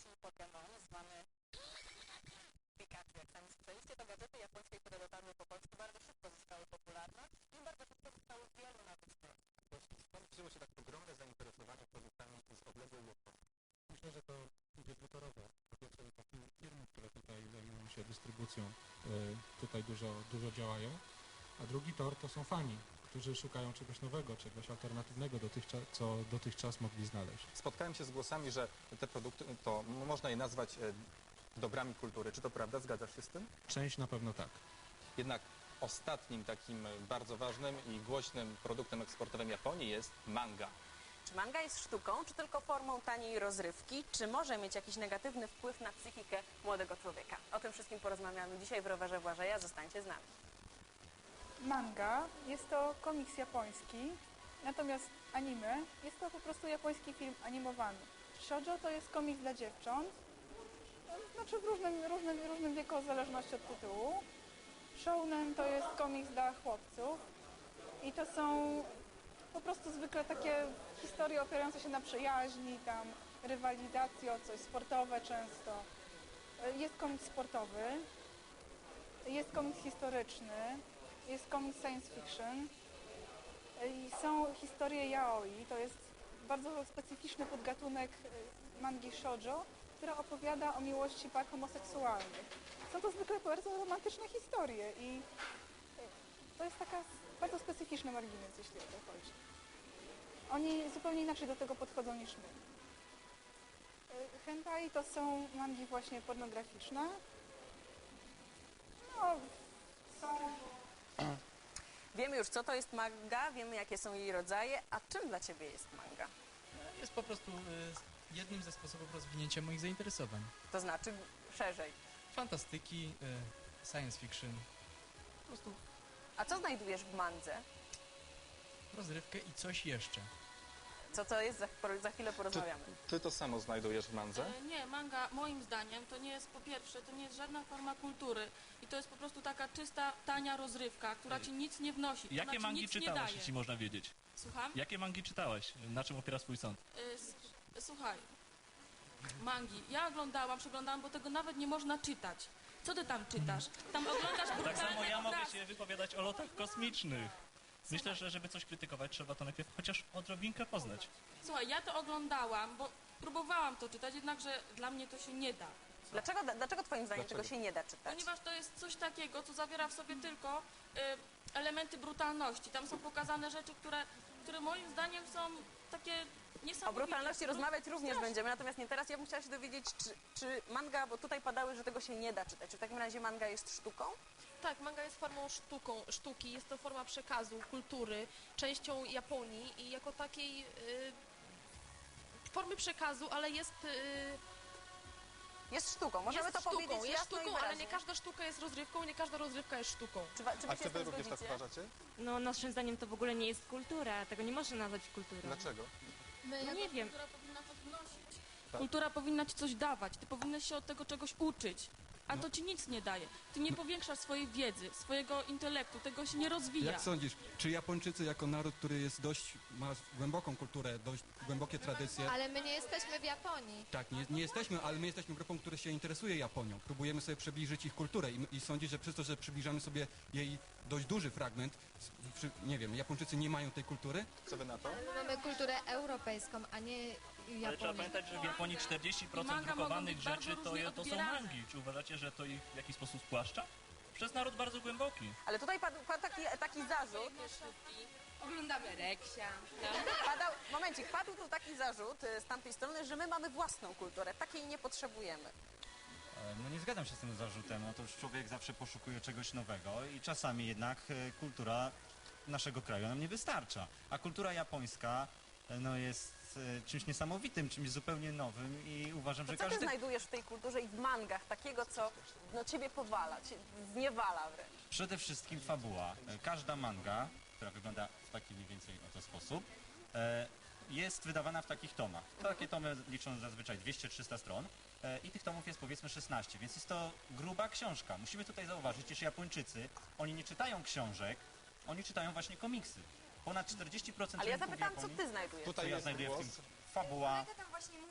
ci Pokémon zwany Pikachu. Jak sami słyszeliście, to gazety japońskie, które dotarły po Polsku, bardzo szybko zyskały popularność i bardzo szybko zyskały wielu nowych stron. Właśnie skąd wzięło się tak ogromne zainteresowanie produktami z odległej Japonii? Myślę, że to idzie dwutorowo. Po pierwsze firmy, które tutaj zajmują się dystrybucją, e, tutaj dużo, dużo działają. A drugi tor to są fani, którzy szukają czegoś nowego, czegoś alternatywnego, dotychczas, co dotychczas mogli znaleźć. Spotkałem się z głosami, że te produkty, to m- można je nazwać e, dobrami kultury. Czy to prawda? Zgadzasz się z tym? Część na pewno tak. Jednak ostatnim takim e, bardzo ważnym i głośnym produktem eksportowym Japonii jest manga. Czy manga jest sztuką, czy tylko formą taniej rozrywki? Czy może mieć jakiś negatywny wpływ na psychikę młodego człowieka? O tym wszystkim porozmawiamy dzisiaj w Rowerze Błażeja. Zostańcie z nami. Manga jest to komiks japoński, natomiast anime jest to po prostu japoński film animowany. Shoujo to jest komiks dla dziewcząt, znaczy w różnym, różnym, różnym wieku w zależności od tytułu. Shounen to jest komiks dla chłopców i to są po prostu zwykle takie historie opierające się na przyjaźni, tam rywalizacji o coś, sportowe często. Jest komiks sportowy, jest komiks historyczny, jest komiks science fiction i są historie yaoi. To jest bardzo specyficzny podgatunek y, mangi shoujo, która opowiada o miłości par homoseksualnych. Są to zwykle bardzo romantyczne historie i y, to jest taka bardzo specyficzny margines, jeśli o to chodzi. Oni zupełnie inaczej do tego podchodzą niż my. Y, Hentai to są mangi właśnie pornograficzne. No, są Wiemy już, co to jest manga, wiemy, jakie są jej rodzaje, a czym dla Ciebie jest manga? Jest po prostu y, jednym ze sposobów rozwinięcia moich zainteresowań. To znaczy szerzej. Fantastyki, y, science fiction, po prostu A co znajdujesz w mandze? rozrywkę i coś jeszcze. Co to jest? Za, za chwilę porozmawiamy. Ty to samo znajdujesz w mandze? E, Nie, manga moim zdaniem to nie jest po pierwsze, to nie jest żadna forma kultury i to jest po prostu taka czysta, tania rozrywka, która ci nic nie wnosi. to Jakie znaczy mangi nic nie czytałaś, daje. jeśli można wiedzieć? Słucham? Jakie mangi czytałaś? Na czym opiera swój sąd? E, s- Słuchaj, mangi. Ja oglądałam, przeglądałam, bo tego nawet nie można czytać. Co ty tam czytasz? Tam oglądasz Tak brutalne samo ja mogę obrazki. się wypowiadać o lotach kosmicznych. Myślę, że żeby coś krytykować, trzeba to najpierw chociaż odrobinkę poznać. Słuchaj, ja to oglądałam, bo próbowałam to czytać, jednakże dla mnie to się nie da. Dlaczego, dlaczego Twoim zdaniem Dlaczego? tego się nie da czytać? Ponieważ to jest coś takiego, co zawiera w sobie tylko y, elementy brutalności. Tam są pokazane rzeczy, które, które moim zdaniem są takie. O brutalności No, rozmawiać również będziemy, natomiast nie teraz. Ja bym chciała się dowiedzieć, czy, czy manga, bo tutaj padały, że tego się nie da czytać. Czy w takim razie manga jest sztuką? Tak, manga jest formą sztuką, sztuki, jest to forma przekazu, kultury, częścią Japonii i jako takiej y, formy przekazu, ale jest, y, Jest sztuką, możemy jest to sztuką, powiedzieć jest jasno i sztuką, ale wyraźnie. nie każda sztuka jest rozrywką, nie każda rozrywka jest sztuką. Czy, wa- czy wy A się czy z wy tym również tak zgodzicie? uważacie? No naszym zdaniem to w ogóle nie jest kultura, tego nie można nazwać kulturą. Dlaczego? My No nie wiem. Kultura powinna coś wnosić. Tak. Kultura powinna ci coś dawać, ty powinieneś się od tego czegoś uczyć. A No. to ci nic nie daje. Ty nie powiększasz swojej wiedzy, swojego intelektu, tego się nie rozwija. Jak sądzisz, czy Japończycy jako naród, który jest dość, ma głęboką kulturę, dość głębokie tradycje, Ale my nie jesteśmy w Japonii. tak, nie, nie jesteśmy, ale my jesteśmy grupą, która się interesuje Japonią. Próbujemy sobie przybliżyć ich kulturę i, i sądzisz, że przez to, że przybliżamy sobie jej dość duży fragment, przy, nie wiem, Japończycy nie mają tej kultury? Co wy na to? My mamy kulturę europejską, a nie Ale trzeba pamiętać, że w Japonii 40% manga mogą drukowanych rzeczy to, je- to są mangi. Czy uważacie, że to ich w jakiś sposób spłaszcza? Przez naród bardzo głęboki. Ale tutaj padł, padł taki, taki zarzut, Oglądamy Reksia. padał, momencik, padł tu taki zarzut y, z tamtej strony, że my mamy własną kulturę, takiej nie potrzebujemy. No nie zgadzam się z tym zarzutem. No to już człowiek zawsze poszukuje czegoś nowego i czasami jednak e, kultura naszego kraju nam nie wystarcza. A kultura japońska e, no jest e, czymś niesamowitym, czymś zupełnie nowym i uważam, To że co ty każdy... znajdujesz w tej kulturze i w mangach takiego, co no, ciebie powala, cię zniewala wręcz? Przede wszystkim fabuła. E, Każda manga, która wygląda w taki mniej więcej oto sposób, e, jest wydawana w takich tomach. Takie tomy liczą zazwyczaj 200-300 stron i tych tomów jest powiedzmy 16, więc jest to gruba książka. Musimy tutaj zauważyć, iż Japończycy, oni nie czytają książek, oni czytają właśnie komiksy. Ponad 40% Ale ja zapytam, co Japonii- ty znajdujesz? Tutaj Co ja znajduję w tym- fabuła,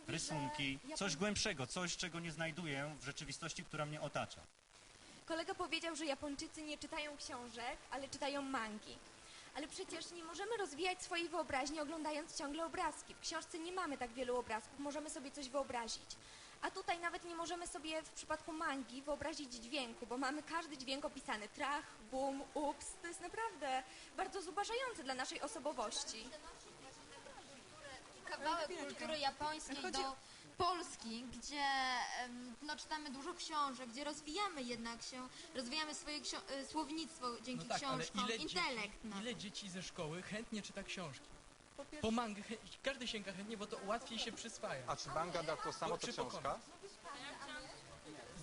rysunki, coś głębszego, coś, czego nie znajduję w rzeczywistości, która mnie otacza. Kolega powiedział, że Japończycy nie czytają książek, ale czytają mangi. Ale przecież nie możemy rozwijać swojej wyobraźni oglądając ciągle obrazki. W książce nie mamy tak wielu obrazków, możemy sobie coś wyobrazić. A tutaj nawet nie możemy sobie w przypadku mangi wyobrazić dźwięku, bo mamy każdy dźwięk opisany. Trach, bum, ups. To jest naprawdę bardzo zubażające dla naszej osobowości. kawałek kultury japońskiej do Polski, gdzie no, czytamy dużo książek, gdzie rozwijamy jednak się, rozwijamy swoje y, słownictwo dzięki No tak, ale książkom, ile intelekt. dzieci, no. ile dzieci ze szkoły chętnie czyta książki? Po mangę chę- każdy sięga chętnie, bo to łatwiej się przyswaja. A czy manga da to samo, co Przy książka?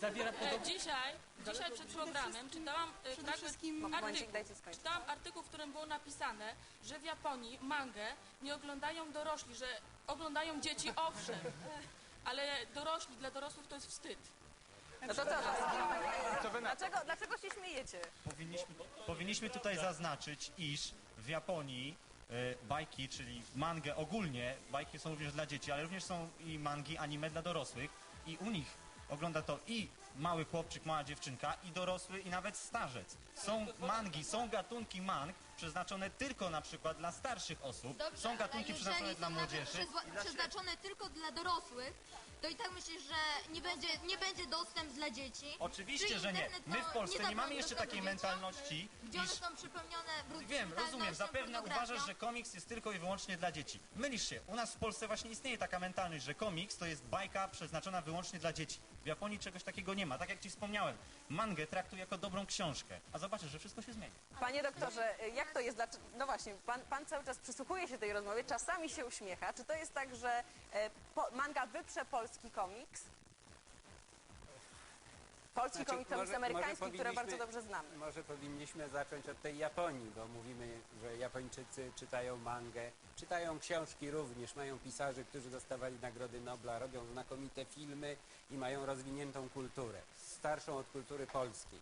Zawiera E, podobne... dzisiaj, dzisiaj przed programem czytałam e, fragment, Momencik, artykuł, skończyć. czytałam artykuł, w którym było napisane, że w Japonii mangę nie oglądają dorośli, że oglądają dzieci owszem, ale dorośli, dla dorosłych to jest wstyd. No to co? Dlaczego, dlaczego się śmiejecie? Powinniśmy, powinniśmy tutaj zaznaczyć, iż w Japonii bajki, czyli mangę ogólnie, bajki są również dla dzieci, ale również są i mangi, anime dla dorosłych i u nich ogląda to i mały chłopczyk, mała dziewczynka, i dorosły, i nawet starzec. Są mangi, są gatunki mang przeznaczone tylko na przykład dla starszych osób, Dobrze, są gatunki ale przeznaczone dla nawet młodzieży. przezwa- i dla przeznaczone tylko dla dorosłych, to i tak myślisz, że nie będzie, nie będzie dostęp dla dzieci? Oczywiście, Czy że nie. internet, My w Polsce nie zapewni mamy jeszcze dostępu takiej dzieciom? mentalności, Gdzie one iż są przypełnione Wiem, rozumiem. Zapewne uważasz, że komiks jest tylko i wyłącznie dla dzieci. Mylisz się. U nas w Polsce właśnie istnieje taka mentalność, że komiks to jest bajka przeznaczona wyłącznie dla dzieci. W Japonii czegoś takiego nie ma. Tak jak ci wspomniałem, mangę traktuj jako dobrą książkę. A zobaczysz, że wszystko się zmieni. Panie doktorze, jak to jest? Dlaczego, no właśnie, pan, pan cały czas przysłuchuje się tej rozmowie, czasami się uśmiecha. Czy to jest tak, że e, po, manga wyprze polski komiks? Polski Znaczy, komiks, komiks amerykański, które bardzo dobrze znamy. Może powinniśmy zacząć od tej Japonii, bo mówimy, że Japończycy czytają mangę, czytają książki również, mają pisarzy, którzy dostawali Nagrody Nobla, robią znakomite filmy i mają rozwiniętą kulturę, starszą od kultury polskiej.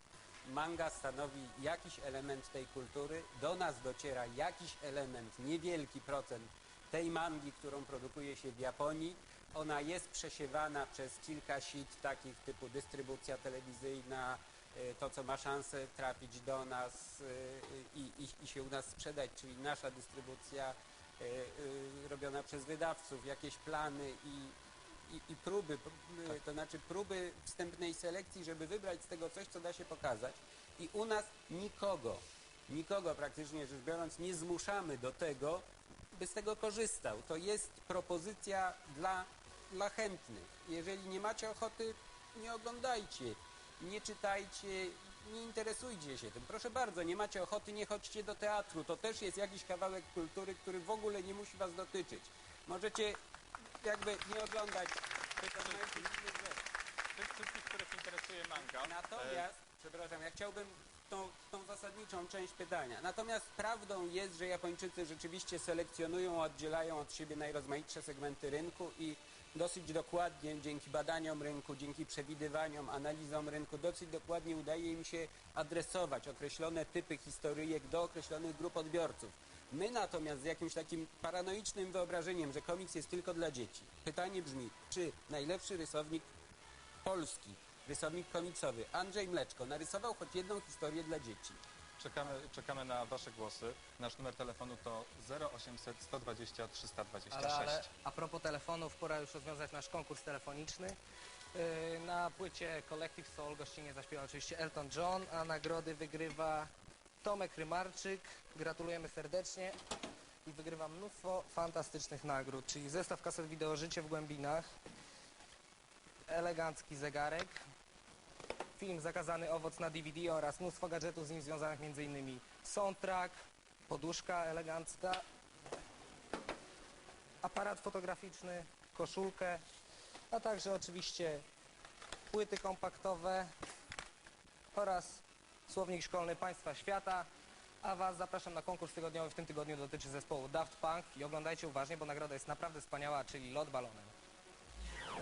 Manga stanowi jakiś element tej kultury, do nas dociera jakiś element, niewielki procent tej mangi, którą produkuje się w Japonii. Ona jest przesiewana przez kilka sit takich typu dystrybucja telewizyjna, y, to co ma szansę trafić do nas y, i, i, i się u nas sprzedać, czyli nasza dystrybucja y, robiona przez wydawców, jakieś plany i, i, i próby, p- y, to znaczy próby wstępnej selekcji, żeby wybrać z tego coś, co da się pokazać. I u nas nikogo, nikogo praktycznie rzecz biorąc nie zmuszamy do tego, by z tego korzystał. To jest propozycja dla, dla chętnych. Jeżeli nie macie ochoty, nie oglądajcie, nie czytajcie, nie interesujcie się tym. Proszę bardzo, nie macie ochoty, nie chodźcie do teatru. To też jest jakiś kawałek kultury, który w ogóle nie musi was dotyczyć. Możecie jakby nie oglądać innych rzeczy. Tych wszystkich, których interesuje manga. Natomiast, przepraszam, ja chciałbym tą, tą zasadniczą część pytania. Natomiast prawdą jest, że Japończycy rzeczywiście selekcjonują, oddzielają od siebie najrozmaitsze segmenty rynku i dosyć dokładnie, dzięki badaniom rynku, dzięki przewidywaniom, analizom rynku, dosyć dokładnie udaje im się adresować określone typy historyjek do określonych grup odbiorców. My natomiast z jakimś takim paranoicznym wyobrażeniem, że komiks jest tylko dla dzieci. Pytanie brzmi, czy najlepszy rysownik polski, rysownik komiksowy Andrzej Mleczko narysował choć jedną historię dla dzieci. Czekamy, czekamy na Wasze głosy. Nasz numer telefonu to 0800 120 326. Ale, ale a propos telefonów, pora już rozwiązać nasz konkurs telefoniczny. Yy, Na płycie Collective Soul gościnnie zaśpiewał oczywiście Elton John, a nagrody wygrywa Tomek Rymarczyk. Gratulujemy serdecznie i wygrywa mnóstwo fantastycznych nagród, czyli zestaw kaset wideo Życie w Głębinach, elegancki zegarek, film Zakazany owoc na DVD oraz mnóstwo gadżetów z nim związanych m.in. soundtrack, poduszka elegancka, aparat fotograficzny, koszulkę, a także oczywiście płyty kompaktowe oraz słownik szkolny Państwa Świata. A Was zapraszam na konkurs tygodniowy. W tym tygodniu dotyczy zespołu Daft Punk i oglądajcie uważnie, bo nagroda jest naprawdę wspaniała, czyli lot balonem.